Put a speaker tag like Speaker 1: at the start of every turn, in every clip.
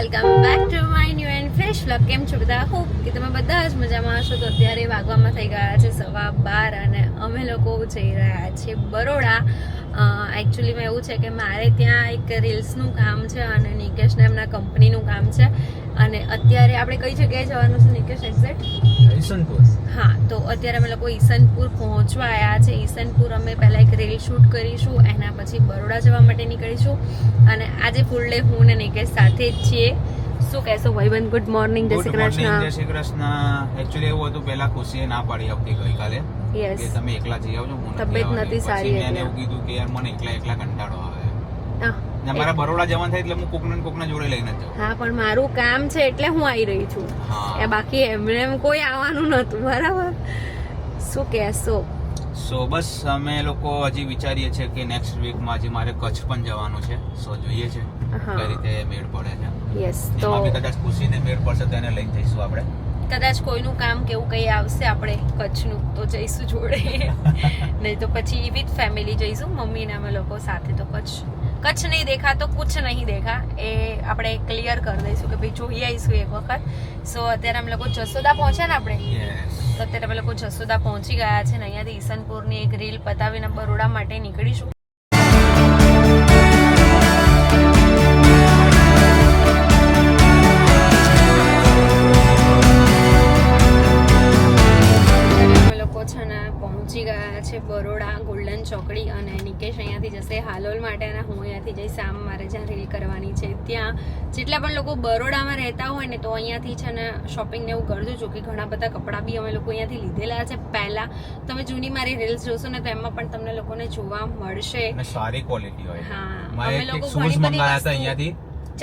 Speaker 1: Welcome back to my new and fresh vlog કેમ છો બધા? હોપ કે તમે બધા જ મજામાં હશો. તો અત્યારે વાગવામાં થઈ ગયા છે સવા બાર અને અમે લોકો જઈ રહ્યા છીએ બરોડા. એકચ્યુઅલીમાં એવું છે કે મારે ત્યાં એક રીલ્સનું કામ છે અને નિકેશને એમના કંપનીનું કામ છે. અને અત્યારે આપણે કઈ જગ્યાએ જવાનું છે નિકેશ એક્ઝેક્ટ?
Speaker 2: ઈસનપુર.
Speaker 1: હા તો અત્યારે અમે લોકો ઈસનપુર પહોંચવા આવ્યા છે. ઈસનપુર અમે પહેલાં એક રીલ શૂટ કરીશું એના પછી બરોડા જવા માટે નીકળીશું અને આજે ફૂલ ડે હું ને નિકેશ સાથે જ છીએ. શું કહેશો ભાઈબંધ? ગુડ મોર્નિંગ જય શ્રી
Speaker 2: કૃષ્ણ. જય શ્રી કૃષ્ણ. એકચ્યુઅલી એવું હતું પહેલા ખુશીએ ના પાડી હતી ગઈકાલે.
Speaker 1: યસ
Speaker 2: તમે એકલા જઈ આવજો હું
Speaker 1: તબિયત નથી સારી એટલે.
Speaker 2: એવું કીધું કે યાર મને એકલા એકલા કંટાળો આવે. ને મારા બરોડા જવાનું થાય એટલે હું કોકને કોકના જોડે લઈને જાઉં.
Speaker 1: હા પણ મારું કામ છે એટલે હું આવી રહી છું. એ બાકી એમને એમ કોઈ આવવાનું નહોતું બરાબર? શું કહેશો?
Speaker 2: સો બસ અમે લોકો હજી વિચારીએ છીએ કે નેક્સ્ટ વીકમાં હજી મારે કચ્છ પણ જવાનું છે. સો જોઈએ છે. કઈ રીતે મેળ પડે છે.
Speaker 1: યસ તો
Speaker 2: કદાચ ખુશીને મેળ પડશે તો એને લઈને જઈશું આપણે.
Speaker 1: કદાચ કોઈનું કામ કેવું કંઈ આવશે આપણે કચ્છનું તો જઈશું જોડે. નહીં તો પછી વિથ ફેમિલી જઈશું મમ્મી ને અમે લોકો સાથે તો કચ્છ કચ્છ નહીં દેખા તો કુછ નહીં દેખા. એ આપણે ક્લિયર કરી દઈશું કે ભાઈ જોઈ આવીશું એક વખત. સો અત્યારે અમે લોકો જસોદા પહોંચ્યા ને આપણે? તો અત્યારે અમે લોકો જસોદા પહોંચી ગયા છે ને અહીંયાથી ઈસનપુરની એક રીલ પતાવીને બરોડા માટે નીકળીશું. પહોંચી ગયા છે બરોડા ગોલ્ડન ચોકડી અને નિકેશ જશે. હાલોલ માટે અને હું અહીંયાથી જઈશ. આમ મારે જ્યાં રીલ કરવાની છે ત્યાં જેટલા પણ લોકો બરોડામાં રહેતા હોય ને તો અહીંયાથી છે ને શોપિંગ ને એવું કરજો. જો કે ઘણા બધા કપડાં બી અમે લોકો અહીંયાથી લીધેલા છે. પહેલા તમે જૂની મારી રીલ્સ જોશો ને તો એમાં પણ તમને લોકોને જોવા મળશે.
Speaker 2: સારી ક્વોલિટી હોય.
Speaker 1: હા અમે લોકો ઘણી બધી
Speaker 2: અહીંયાથી.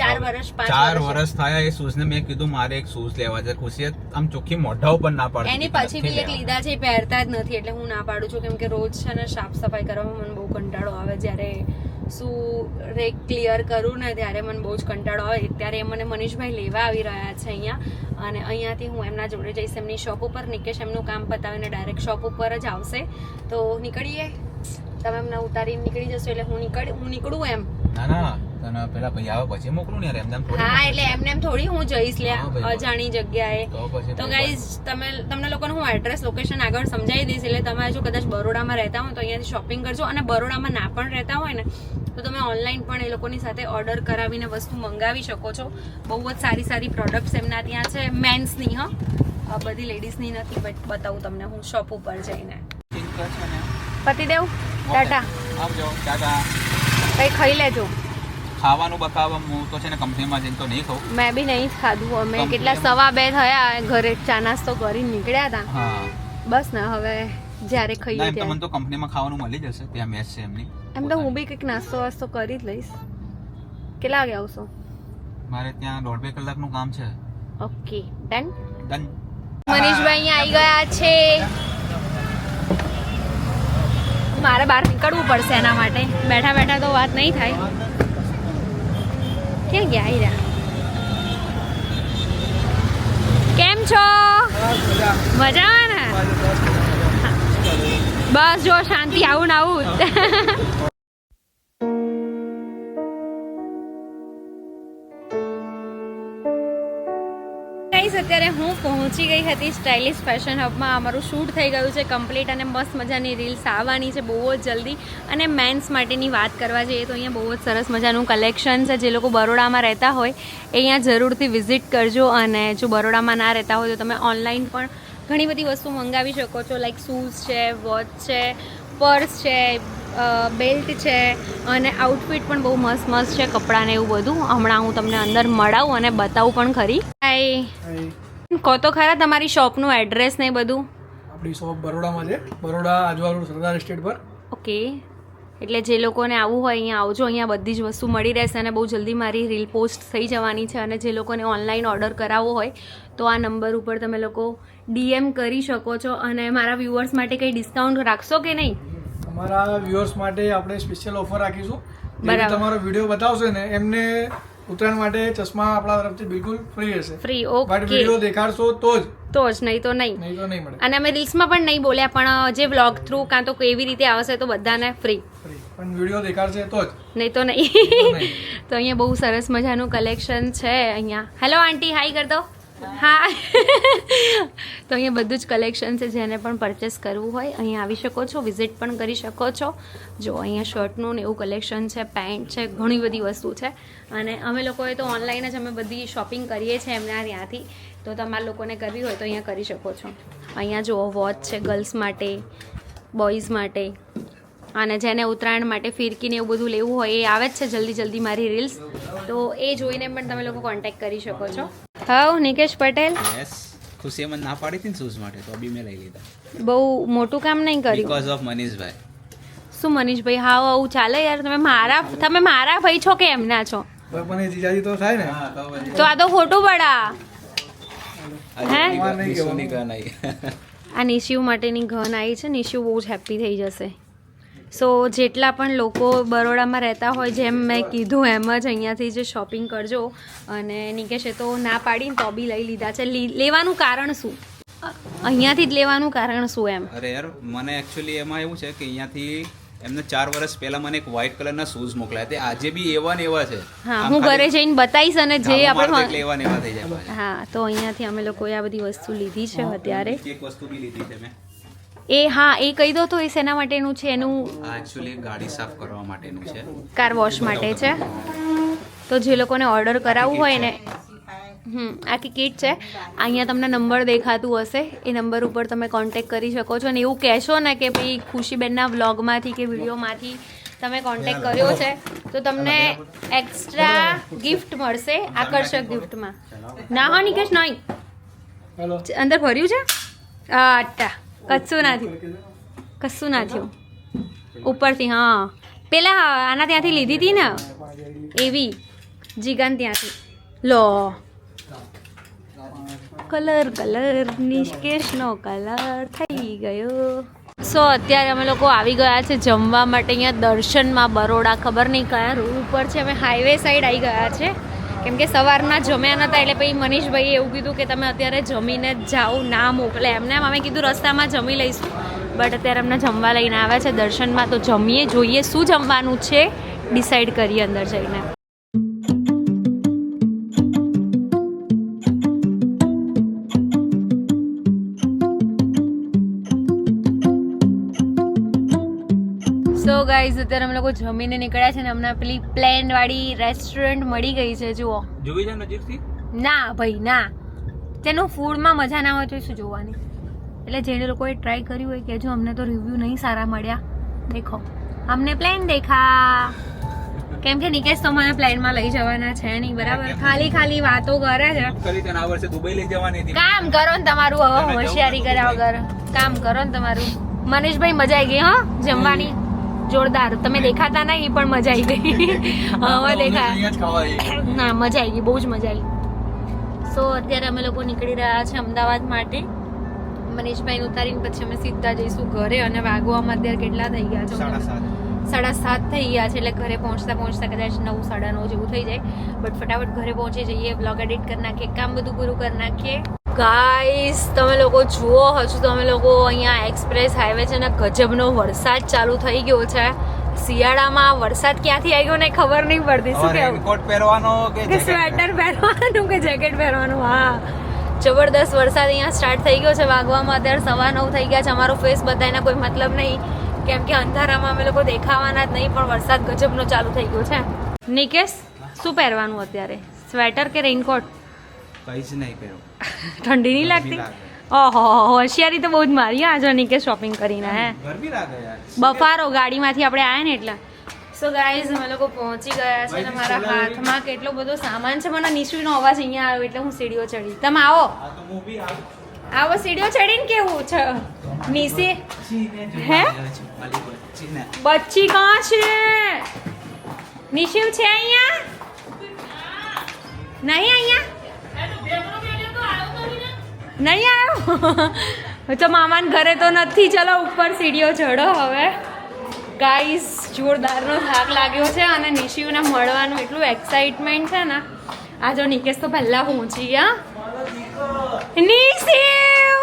Speaker 1: ચાર વર્ષ પાંચ
Speaker 2: ચાર
Speaker 1: વર્ષ
Speaker 2: થયા એ શૂઝ ને મેં કીધું મારે એક શૂઝ લેવા છે. ખુશી આમ ચોખ્ખી મોઢા ઉપર ના પાડે
Speaker 1: એની પછી બી એક લીધા છે પહેરતા જ નથી એટલે હું ના પાડું છું કેમ કે રોજ છે ને સાફ સફાઈ કરવામાં મને બહુ કંટાળો આવે જ્યારે શું રેક ક્લિયર કરું ને ત્યારે મને બહુ જ કંટાળો આવે. ત્યારે મને મનીષભાઈ લેવા આવી રહ્યા છે અહીંયા અને અહીંયાથી હું એમના જોડે જઈશ એમની શોપ ઉપર નિકેશ એમનું કામ પતાવીને ડાયરેક્ટ શોપ ઉપર જ આવશે. તો નીકળીએ. તમે એમને ઉતારીને નીકળી જશો એટલે હું નીકળ હું નીકળું એમ.
Speaker 2: ના ના તને પેલા ભાઈ આવે પછી મોકલું ને એમને એમ
Speaker 1: હા એટલે એમને એમ થોડી હું જઈશ લે અજાણી જગ્યાએ.
Speaker 2: તો
Speaker 1: ગાઈઝ તમે તમને લોકોને હું એડ્રેસ લોકેશન આગળ સમજાવી દઈશ એટલે તમે જો કદાચ બરોડામાં રહેતા હોય તો અહીંયાથી શોપિંગ કરજો અને બરોડામાં ના પણ રહેતા હોય ને તો તમે ઓનલાઈન પણ એ લોકોની સાથે ઓર્ડર કરાવીને વસ્તુ મંગાવી શકો છો. બહુ જ સારી સારી પ્રોડક્ટ્સ એમના ત્યાં છે. મેન્સની હા. બધી લેડીઝની નથી બટ બતાવું તમને હું શોપ ઉપર જઈને. પતિદેવ? ટાટા.
Speaker 2: આવજો. ટાટા.
Speaker 1: કંઈ ખાઈ લેજો.
Speaker 2: ખાવાનું બકાવા હું તો છે ને કંપનીમાં જઈને તો નહીં ખાઉં.
Speaker 1: મેં બી નહીં ખાધું. અમે કેટલા સવા બે થયા ઘરે ચા નાસ્તો કરી નીકળ્યા હતા. બસ ને હવે જ્યારે ખાઈએ ત્યારે.
Speaker 2: તમને તો કંપનીમાં ખાવાનું મળી જશે. ત્યાં મેચ છે એમની.
Speaker 1: એમ તો હું બી કંઈક નાસ્તો વાસ્તો કરી જ લઈશ. કેટલા વાગે આવશો?
Speaker 2: મારે ત્યાં દોઢ બે કલાકનું કામ છે.
Speaker 1: ઓકે. ડન.
Speaker 2: ડન.
Speaker 1: મનીષભાઈ અહીંયા આવી ગયા છે. મારે બહાર નીકળવું પડશે એના માટે. બેઠા બેઠા તો વાત નહીં થાય. ક્યાં ગયા રહ્યા કેમ છો? મજામાં ને? બસ જો શાંતિ, આવું ને આવું. જ. ગાઈસ, અત્યારે હું પહોંચી ગઈ હતી સ્ટાઇલિશ ફેશન હબમાં. અમારું શૂટ થઈ ગયું છે કમ્પ્લીટ અને મસ્ત મજાની રીલ્સ આવવાની છે બહુ જ જલ્દી. અને મેન્સ માટેની વાત કરવા જઈએ તો અહીંયા બહુ જ સરસ મજાનું કલેક્શન છે. જે લોકો બરોડામાં રહેતા હોય એ અહીંયા જરૂરથી વિઝિટ કરજો. અને જો બરોડામાં ના રહેતા હોય તો તમે ઓનલાઈન પણ ઘણી બધી વસ્તુ મંગાવી શકો છો. લાઈક શૂઝ છે, વોચ છે, પર્સ છે બેલ્ટ છે અને આઉટફિટ પણ બહુ મસ્ત મસ્ત છે કપડાને એવું બધું. હમણાં હું તમને અંદર મળાવું અને બતાવું પણ ખરી. હાય કહો તો ખરા તમારી શોપનું એડ્રેસ ને બધું?
Speaker 3: આપણી શોપ બરોડામાં છે. બરોડા આજવા રોડ સરદાર એસ્ટેટ પર.
Speaker 1: ઓકે. એટલે જે લોકોને આવવું હોય અહીંયા આવજો. અહીંયા બધી જ વસ્તુ મળી રહેશે અને બહુ જલ્દી મારી રીલ પોસ્ટ થઈ જવાની છે અને જે લોકોને ઓનલાઈન ઓર્ડર કરાવવો હોય તો આ નંબર ઉપર તમે લોકો ડીએમ કરી શકો છો અને મારા વ્યુઅર્સ માટે કંઈ ડિસ્કાઉન્ટ રાખશો કે નહીં?
Speaker 3: અમારા વ્યુઅર્સ માટે આપણે સ્પેશિયલ ઓફર રાખીશું.
Speaker 1: બરાબર.
Speaker 3: તમારો વીડિયો બતાવશે ને એમને ઉત્તરાયણ માટે ચશ્મા આપણા તરફથી બિલકુલ ફ્રી હશે.
Speaker 1: ફ્રી
Speaker 3: બટ
Speaker 1: ઓકે
Speaker 3: દેખાડશો તો જ.
Speaker 1: તો જ નહીં તો નહીં.
Speaker 3: નહીં તો નહીં મળે.
Speaker 1: અને અમે રીલ્સમાં પણ નહીં બોલ્યા પણ જે વ્લોગ થ્રુ કાં તો કેવી રીતે આવશે તો બધાને ફ્રી
Speaker 3: પણ વિડિયો દેખાડશે તો જ.
Speaker 1: નહીં તો નહીં.
Speaker 3: નહીં.
Speaker 1: તો અહીંયા બહુ સરસ મજાનું કલેક્શન છે અહીંયા. હેલો આંટી હાઈ કરતો દો. હા તો અહીંયા બધું જ કલેક્શન છે, જેને પણ પરચેસ કરવું હોય, અહીંયા આવી શકો છો વિઝિટ પણ કરી શકો છો. જો અહીંયા શર્ટનું ને એવું કલેક્શન છે પેન્ટ છે, ઘણી બધી વસ્તુ છે. અને અમે લોકોએ તો ઓનલાઈન જ અમે બધી શોપિંગ કરીએ છીએ એમના ત્યાંથી. તો તમારા લોકોને કરવી હોય તો અહીંયા કરી શકો છો. અહીંયા જુઓ વોચ છે ગર્લ્સ માટે બોયઝ માટે. અને જેને ઉત્તરાયણ માટે ફિરકીને એવું બધું લેવું હોય એ આવે જ છે જલ્દી જલ્દી મારી રીલ્સ. તો એ જોઈને પણ તમે લોકો કોન્ટેક્ટ કરી શકો છો. હાઉ નિકેશ પટેલ.
Speaker 2: ખુશી મને ના પાડી હતી ને શૂઝ માટે તો બી મેં લઈ લીધા.
Speaker 1: બહુ મોટું કામ નહીં કર્યું?
Speaker 2: Because of Manishbhai.
Speaker 1: શું મનીષભાઈ? હાવ આવું ચાલે યાર તમે મારા તમે મારા ભાઈ છો કે એમના છો?
Speaker 3: પણ એ જીજાજી તો થાય ને.
Speaker 1: તો આ તો ખોટું પડા. હે? આ નિશિવ માટેની ઘન આવી છે. નિશિવ બહુ જ હેપી થઈ જશે. સો જેટલા પણ લોકો બરોડામાં રહેતા હોય જેમ મેં કીધું એમ જ અહીંયાથી જે શોપિંગ કરજો. અને નિકેશે તો ના પાડીને તો બી લઈ લીધા છે. લેવાનું કારણ શું? અહીંયાથી જ લેવાનું કારણ શું એમ?
Speaker 2: અરે યાર મને એકચ્યુઅલી એમાં એવું છે કે અહીંયાથી એમને ચાર વર્ષ પહેલા મને એક વ્હાઇટ કલરના શૂઝ મોકલ્યા તે આજે બી એવા ને એવા છે.
Speaker 1: હા હું ઘરે જઈને બતાવીશ અને જે આપણે
Speaker 2: એવા ને એવા થઈ જાય
Speaker 1: હા તો અહીંયાથી અમે લોકોએ આ બધી વસ્તુ લીધી છે અત્યારે.
Speaker 2: એક વસ્તુ બી લીધી છે મેં.
Speaker 1: એ હા એ કહી દો તો એ શેના માટેનું છે એનું?
Speaker 2: આ એકચ્યુઅલી ગાડી સાફ કરવા માટેનું છે.
Speaker 1: કાર વોશ માટે છે. તો જે લોકોને ઓર્ડર કરાવવું હોય ને હમ આખી કીટ છે. અહીંયા તમને નંબર દેખાતું હશે. એ નંબર ઉપર તમે કોન્ટેક કરી શકો છો. અને એવું કહેશો ને કે ભાઈ ખુશીબેનના વ્લોગમાંથી કે વિડીયોમાંથી તમે કોન્ટેક કર્યો છે તો તમને એક્સ્ટ્રા ગિફ્ટ મળશે આકર્ષક ગિફ્ટમાં ના હો નિકેશ નહીં. અંદર ભર્યું છે? અટ્ટા કશું ના થયું. કશું ના થયું. ઉપરથી, હા. પેલા આના ત્યાંથી લીધી હતી ને? એવી. જીગન ત્યાંથી. લો. કલર કલર, નિષ્કેશનો કલર થઈ ગયો. સો, અત્યારે અમે લોકો આવી ગયા છે જમવા માટે. અહીંયા દર્શનમાં બરોડા ખબર નહીં કયા રોડ ઉપર છે. અમે હાઈવે સાઈડ આવી ગયા છે. કેમ કે સવારના જમ્યા નતા એટલે પછી મનીષભાઈએ એવું કીધું કે તમે અત્યારે જમીને જાઓ, ના મોકલે. એમને એમ અમે કીધું રસ્તામાં જમી લઈશું. બટ અત્યારે અમને જમવા લઈને આવ્યા છે. દર્શનમાં તો જમીએ, જોઈએ શું જમવાનું છે. ડિસાઈડ કરીએ અંદર જઈને. ગાઈઝ અત્યારે અમે લોકો જમીને નીકળ્યા છે ને અમને પેલી પ્લેન વાળી રેસ્ટોરન્ટ મળી ગઈ છે જુઓ.
Speaker 2: જોવી છે નજીકથી?
Speaker 1: ના ભાઈ ના. તેનું ફૂડમાં મજા ના હોય તો શું જોવાની? એટલે જેને લોકોએ ટ્રાય કર્યું હોય કે જો અમને તો રિવ્યૂ નહીં સારા મળ્યા. દેખો. અમને પ્લેન દેખા. કેમ કે નિકેશ તો મને પ્લેનમાં લઈ જવાના છે નહીં બરાબર? ખાલી ખાલી વાતો કરે છે.
Speaker 2: દુબઈ લઈ જવાની
Speaker 1: કામ કરો ને તમારું હવે હોશિયારી કર્યા વગર કામ કરો ને તમારું. મનીષભાઈ મજા આવી ગઈ હા? જમવાની? જોરદાર. તમે દેખાતા નહીં પણ મજા આવી ગઈ. હવે દેખા. ના મજા આવી ગઈ બહુ જ મજા આવી સો અત્યારે અમે લોકો નીકળી રહ્યા છે અમદાવાદ માટે. મનીષભાઈ ઉતારીને પછી અમે સીધા જઈશું ઘરે અને વાગવામાં અત્યારે કેટલા થઈ ગયા છે?
Speaker 2: સાડા સાત.
Speaker 1: સાડા સાત થઈ ગયા છે એટલે ઘરે પહોંચતા પહોંચતા કદાચ નવ સાડા નવ જેવું થઈ જાય. બટ ફટાફટ ઘરે પહોંચી જઈએ બ્લોગ એડિટ કરી નાખીએ કામ બધું પૂરું કરી નાખીએ. ગાઈસ તમે લોકો જુઓ હજુ તમે લોકો અહીંયા એક્સપ્રેસ હાઈવે છે ને ગજબનો વરસાદ ચાલુ થઈ ગયો છે. શિયાળામાં વરસાદ ક્યાંથી આવ્યો ને ખબર નહીં પડતી. શું
Speaker 2: રેનકોટ પહેરવાનો કે
Speaker 1: કે સ્વેટર પહેરવાનું? કે જેકેટ પહેરવાનું? હા. જબરદસ્ત વરસાદ અહીંયા સ્ટાર્ટ થઈ ગયો છે વાગવામાં. અત્યારે સવા નવ થઈ ગયા છે. અમારો ફેસ બધાને કોઈ મતલબ નહીં. કેમ કે અંધારામાં અમે લોકો દેખાવાના જ નહીં પણ વરસાદ ગજબનો ચાલુ થઈ ગયો છે. નિકેશ શું પહેરવાનું અત્યારે? સ્વેટર કે રેઇનકોટ
Speaker 2: કઈ જ નહીં પહેરો.
Speaker 1: ઠંડી નહીં લાગતી?
Speaker 2: લાગે.
Speaker 1: ઓહો હોશિયારી તો બહુ જ મારી આજની કે શોપિંગ કરીને હે?
Speaker 2: ગરમી લાગે યાર.
Speaker 1: બફારો ગાડીમાંથી આપણે આવ્યા ને એટલે. સો ગાઈઝ અમે લોકો પહોંચી ગયા છે અને મારા હાથમાં કેટલો બધો સામાન છે. મને નિશુનો અવાજ અહીંયા આવ્યો એટલે હું સીડીઓ ચડી. તમે આવો.
Speaker 2: આ તો હું બી આવું.
Speaker 1: સીડીઓ ચડીને કેવું છે?
Speaker 2: નિશી
Speaker 1: હે? બચ્ચી કાં છે? નિશિવ છે અહીંયા? નહીં અહીંયા? નહીં આવ્યો? તો મામાન ઘરે તો નથી. ચલો ઉપર સીડીઓ ચડો હવે. ગાઈસ જોરદારનો થાક લાગ્યો છે અને નિશિયુને મળવાનું એટલું એક્સાઇટમેન્ટ છે ને. આ જો નિકેશ તો પહેલાં પહોંચી ગયા. નિશિવ!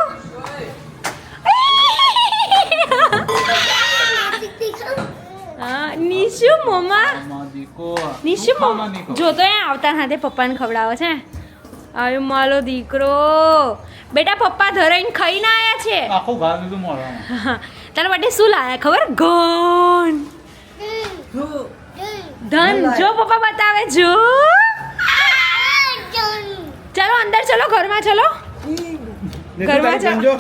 Speaker 1: હા નિશુ મમ્મા નિશુ મમ્મા જો તો એ આવતા હાથે પપ્પાને ખવડાવે છે. આવ્યો મારો દીકરો. બેટા પપ્પા ધરાઈને ખાઈને આયા છે.
Speaker 4: આખો ઘા લીધું મોઢામાં
Speaker 1: તારા માટે શું લાયા ખબર? ગોન ધન. જો પપ્પા બતાવે જો. ચલો અંદર ચલો ઘરમાં ચલો. ઘરમાં ચાલો.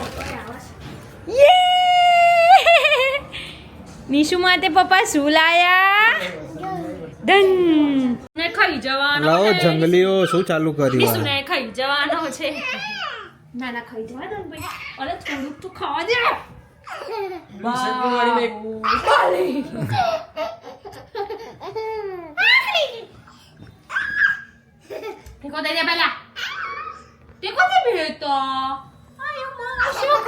Speaker 1: નિશુ માટે પપ્પા શું લાયા? ધન ને ખાઈ જવાનો
Speaker 4: લાવો
Speaker 1: છે.
Speaker 4: જંગલીઓ શું ચાલુ કર્યું
Speaker 1: નિશુને ખાઈ જવાનો છે. ના ના ખાઈ જવા દો ભાઈ. અરે થોડુંક તો ખાવા દે. ટેકો દે પહેલા. ટેકો દે બેટા આયો માં શું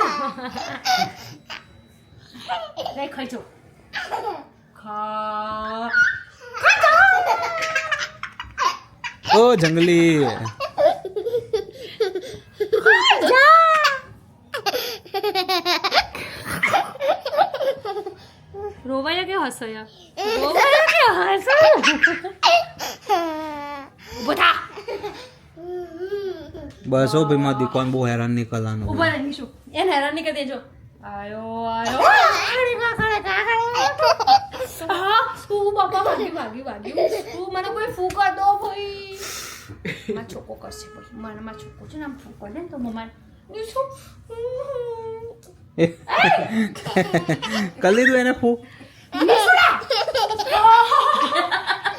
Speaker 1: ખાઈ જો ખા.
Speaker 4: ઓ જંગલી.
Speaker 1: રોવાયા કે હસયા રોવાયા કે હસયા બધા
Speaker 4: બસ ઓ ભાઈ મારા દીકરાને બહુ હેરાન નહીં કરવાનું
Speaker 1: ઊભા રહી એને હેરાન નહીં કરી દેજો. આયો આયો. હા તું બાપા ભાગી ભાગી ભાગી. તું મને કોઈ ફૂકા દો ભાઈ. માં છોકો કરશે પછી મને માં છોકો છે ને આમ ફૂ કર દે ને તો મમ્મા
Speaker 4: કરી લીધું એને ફૂ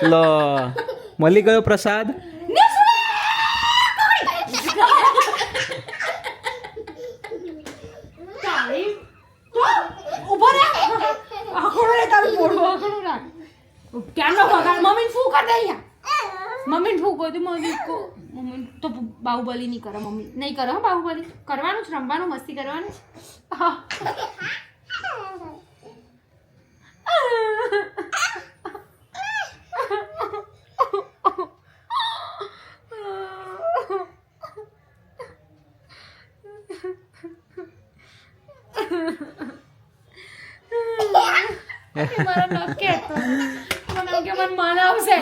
Speaker 4: લો મળી ગયો પ્રસાદ
Speaker 1: કેમનો વગાડ મમ્મીને ફૂ દે અહીંયા મમ્મીને ફૂ બધું મમ્મી મમ્મી તો બાહુબલી નહીં કરે મમ્મી. નહીં કરે હા બાહુબલી. કરવાનું છે રમવાનું, મસ્તી કરવાનું છે મારા કે મને માન આવશે?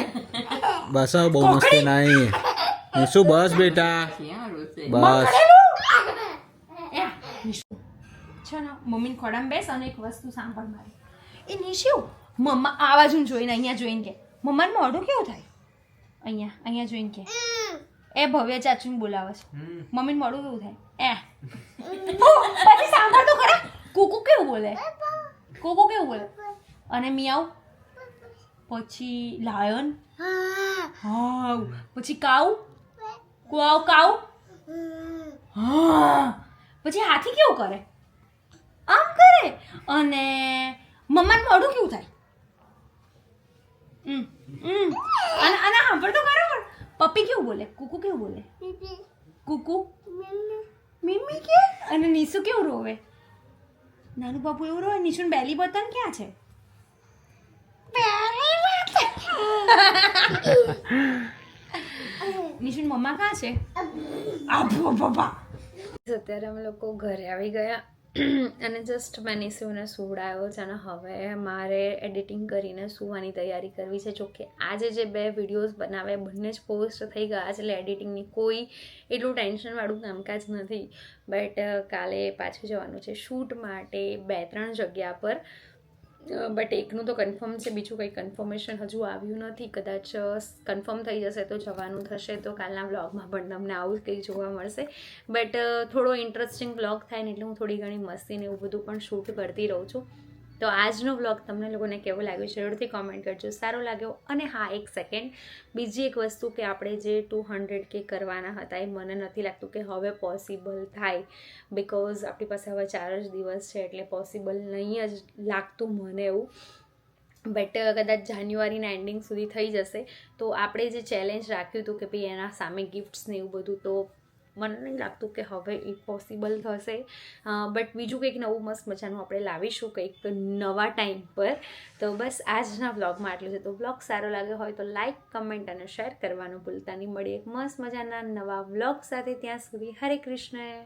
Speaker 4: બસ બહુ મસ્તી નહીં શું બસ બેટા? બસ.
Speaker 1: એ, નિશુ. છે ને મમ્મીને ખોડામાં બેસ અને એક વસ્તુ સાંભળ મારી. એ નિશુ મમ્મા આવાજ હું જોઈને અહીંયા જોઈને કે મમ્માનું મોઢું કેવું થાય? અહીંયા અહીંયા જોઈને કે એ ભવ્ય ચાચુને બોલાવે છે. મમ્મીને મોઢું કેવું થાય? એ. પછી સાંભળ તો ખરા. કુકુ કેવું બોલે? કુકુ કેવું બોલે? અને મિયાઉ પછી લાયન. હા. પછી કાઉ? કુઆવ કાઉ? હા. પછી હાથી કેવું કરે? આમ કરે? અને મમ્માનું મોઢું કેવું થાય. અને અને સાંભળ તો ખરો પપ્પી કેવું બોલે? કુકુ કેવું બોલે? કુકુ? મિમ્મી કે? અને નીસુ કેવું રોવે? નાનું બાપુ એવું રોવે? નીશુન બેલી બટન ક્યાં છે? નિશુન મમ્મા ક્યાં છે? આપો પપ્પા. અત્યારે અમે લોકો ઘરે આવી ગયા. અને જસ્ટ મેં નિશુને સુવડાવ્યો છે અને હવે મારે એડિટિંગ કરીને સુવાની તૈયારી કરવી છે. જોકે આજે જે બે વિડીયોઝ બનાવ્યા બંને જ પોસ્ટ થઈ ગયા છે એટલે એડિટિંગની કોઈ એટલું ટેન્શનવાળું કામકાજ નથી. બટ કાલે પાછું જવાનું છે શૂટ માટે બે ત્રણ જગ્યા પર. બટ એકનું તો કન્ફર્મ છે, બીજું કંઈ કન્ફર્મેશન હજુ આવ્યું નથી. કદાચ કન્ફર્મ થઈ જશે તો જવાનું થશે, તો કાલના વ્લોગમાં પણ તમને આવું કંઈ જોવા મળશે. બટ થોડો ઇન્ટરેસ્ટિંગ વ્લોગ થાય ને એટલે હું થોડી ઘણી મસ્તી ને એવું બધું પણ શૂટ કરતી રહું છું. તો આજનો વ્લોગ તમને લોકોને કેવો લાગ્યો જરૂરથી કોમેન્ટ કરજો, સારો લાગ્યો. અને હા, એક સેકન્ડ બીજી એક વસ્તુ કે આપણે જે ટુ હંડ્રેડ કે કરવાના હતા એ મને નથી લાગતું કે હવે પોસિબલ થાય. બિકોઝ આપણી પાસે હવે ચાર જ દિવસ છે એટલે પોસિબલ નહીં જ લાગતું મને એવું. બટ કદાચ જાન્યુઆરીના એન્ડિંગ સુધી થઈ જશે. તો આપણે જે ચેલેન્જ રાખ્યું હતું કે ભાઈ એના સામે ગિફ્ટ્સ ને એવું બધું, તો મને નહીં લાગતું કે હવે એ પોસિબલ થશે બટ બીજું કંઈક નવું મસ્ત મજાનું આપણે લાવીશું કંઈક નવા ટાઈમ પર. તો બસ આજના બ્લોગમાં આટલું છે. તો બ્લોગ સારો લાગ્યો હોય તો લાઇક કમેન્ટ અને શેર કરવાનું ભૂલતા નહીં. મળીએ એક મસ્ત મજાના નવા બ્લોગ સાથે. ત્યાં સુધી હરે કૃષ્ણ.